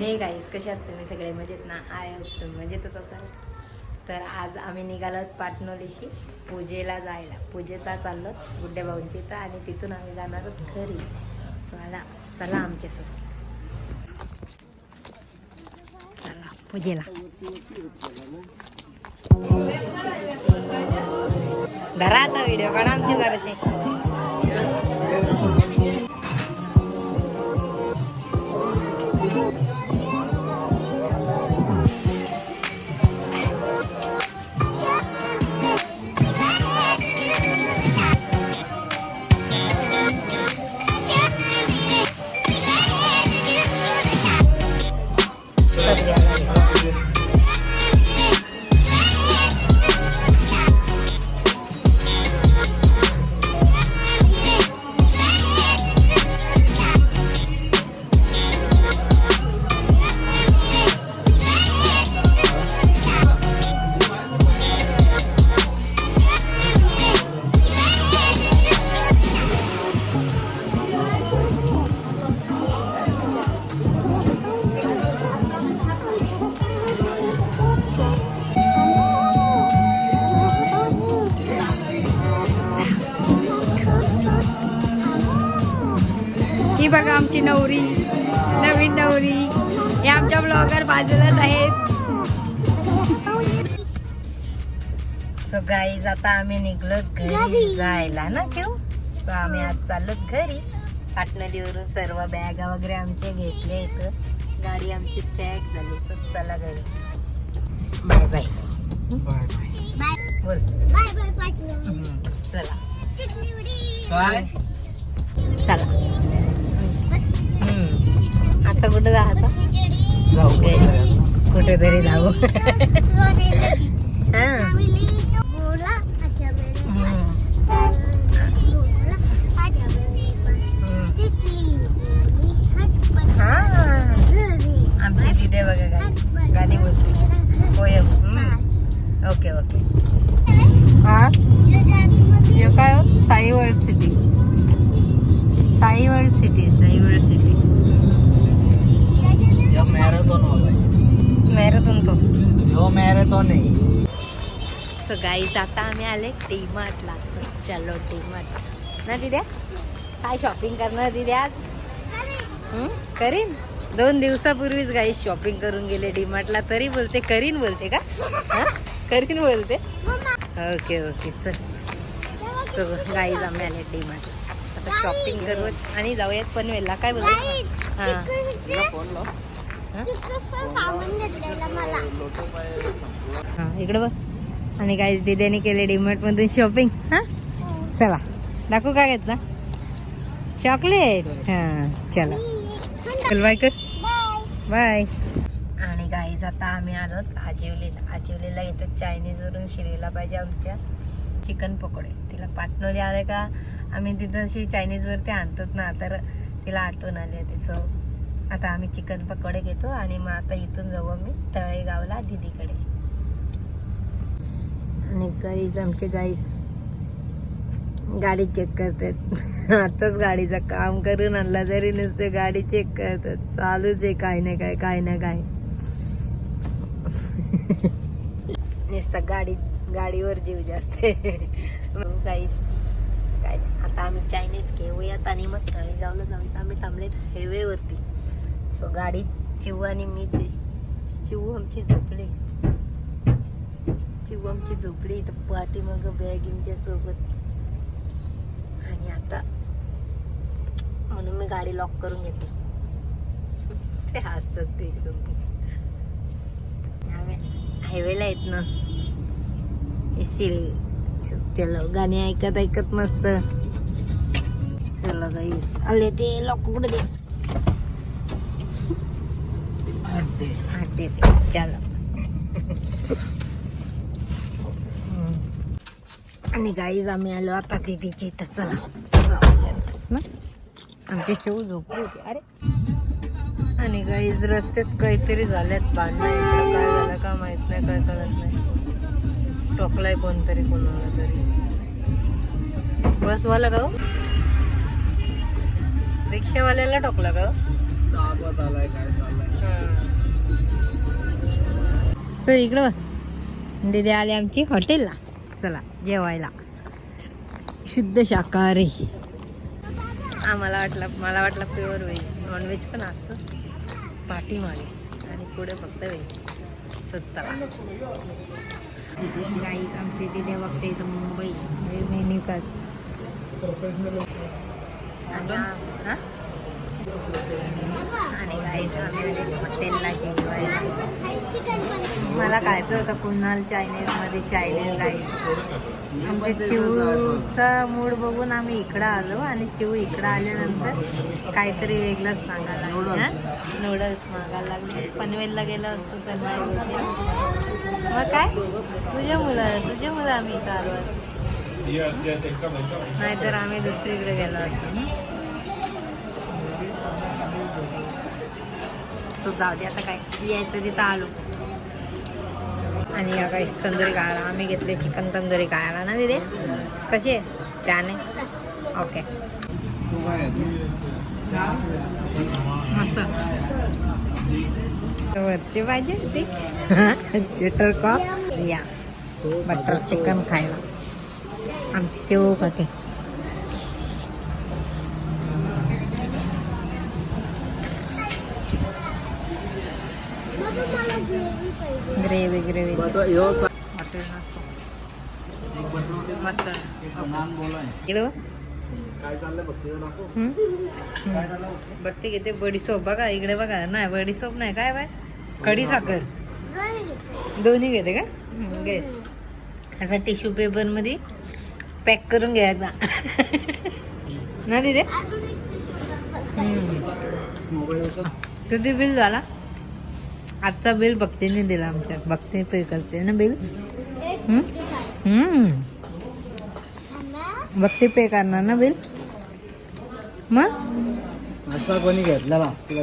Hey guys कसे आहात तुम्ही? सगळे मजेत ना? आय तुम्ही मजेतच असाल तर आज आम्ही निघालो पाटणोलीशी पूजेला जायला. पूजेला चाललो गुड्डे भाऊंची तर आणि तिथून आम्ही जाणार आहोत घरी. चला चला आमच्यासोबत. चला पूजेला. धरा आता व्हिडिओ काढा आमचे जराशे. बघा आमची नवरी नवीन नवरी. हे आमच्या ब्लॉगर बाजूलाच आहेत. सो गाईज आता आम्ही निघलो घरी जायला ना ठेवू सो आम्ही आज चाललो घरी. पाटणलीवरून सर्व बॅगा वगैरे आमच्या घेतल्या इथं. गाडी आमची पॅक झाली. सो चला घरी. बाय बाय बोल. हम्म, चला. चला. हम्म. आता कुठं जायचं कुठेतरी जाऊ. हा. हम्म. हा. आमची तिथे बघा गाडी. गाडी बोलते. होय हम्म. Okay okay. हा? काय हो? Sai world city. Sai world city Sai world guys आता आम्ही आले टी मार्टला चलो टी मार्ट ना दिद्या? काय शॉपिंग करणार दिद्या आज? हं? करीन? दोन दिवसापूर्वीच गाई शॉपिंग करून गेले डी मार्टला तरी बोलते करीन बोलते का? हं? करीन बोलते? ओके ओके चल. सो गाईज आम्ही आले डी मार्ट आता शॉपिंग करू आणि जाऊयात पनवेलला. काय बोलते? हां. हां इकडं बघ. आणि काय दिद्याने केले डीमार्ट मधून शॉपिंग हा? चला दाखवू काय घेतला? चॉकलेट हा चला. चल बाय कर. बाय आणि गाईज आता आम्ही आलो आजिवलीला. आजिवलीला इथं चायनीज वरून शिरीला पाहिजे आमच्या चिकन पकोडे. तिला पाटणवली आले का? आम्ही तिथं अशी चायनीज वरती आणतात ना तर तिला आठवण आली होती सो आता आम्ही चिकन पकोडे घेतो आणि मग आता इथून जाऊ आम्ही तळेगावला दिदीकडे. आणि गाईज आमचे गाईस गाडी चेक करतात. आताच गाडीचं काम करून आणला जरी नुसते गाडी चेक करतात. चालूच आहे काय ना काय काय ना काय नुसतं गाडी गाडीवर जीव जास्त गाईस काय नाही. आता आम्ही चायनीज घेऊयात आणि मग तळेगावला जाऊयात आम्ही थांबलेत हायवेवरती सो गाडी चिऊ आणि मी ते चिऊ आमची झोपली. आमची झोपली तर पाठी मग बॅगींच्या सोबत. आणि आता म्हणून मी गाडी लॉक करून घेते. ते हसतात ते एकदम. आम्ही हायवेला आहेत ना. इसीलिए चलो गाणी ऐकत ऐकत मस्त. चलो गाईस आले ते लॉक कुठे दे? अड्डे हात देते चलो. आणि गाईज आम्ही आलो आता दीदीची इथं चला? आमची झोपली होती अरे आणि गाईज रस्त्यात काहीतरी झाल्यात इकडं काय झालं का माहीत नाही काय कळत नाही टोकलाय कोणतरी कोणाला तरी बसवाला का हो? रिक्षावाल्याला टोकला का हो? चल इकडं. दीदी आली आमची हॉटेलला चला जेवायला. शुद्ध शाकाहारी. आम्हाला वाटलं मला वाटलं प्युअर व्हेज नॉनव्हेज पण असतं. पाठी मागे. आणि पुढे फक्त व्हेज असंच चला. गाई आमची तिथे बघते इथं मुंबई. मेन्यू कार्ड आणि आले हॉटेलला जेवायला. मला खायचं होतं कुणाल चायनीजमध्ये चायनीज राईस आमचे चिवचा मूड बघून आम्ही इकडं आलो आणि चिव इकडं आल्यानंतर काहीतरी वेगळंच सांगायला लागले नूडल्स मागायला लागले. पनवेलला गेलो असतो तर मग काय? तुझ्या मुलं तुझ्या मुलं आम्ही इथं आलो असतो. नाहीतर आम्ही दुसरीकडे गेलो असतो असंच जाऊ दे आता काय? यायचं तिथं आलो. आणि या काही तंदुरी काळाला आम्ही घेतले चिकन तंदुरी काळाला ना तिथे कशी आहे? छान आहे? ओके मस्त. वरची पाहिजे चिटर कॉप. या. बटर चिकन खायला. आमची तेव खाते. मस्त. इकडे? काय झालं बघते किती बडीसोप बघा इकडे बघा. नाही बडीसोप नाही. काय बाय? कढी साखर. दोन्ही घेते का? घे. असा टिश्यू पेपरमध्ये पॅक करून घ्यायचा ना तिथे किती बिल झाला? आजचा बिल भक्तीने दिला आमच्या. भक्ती पे करते ना बिल? बघते भक्ती पे करणार ना बिल? मग? आता कोणी घेतलेला तुला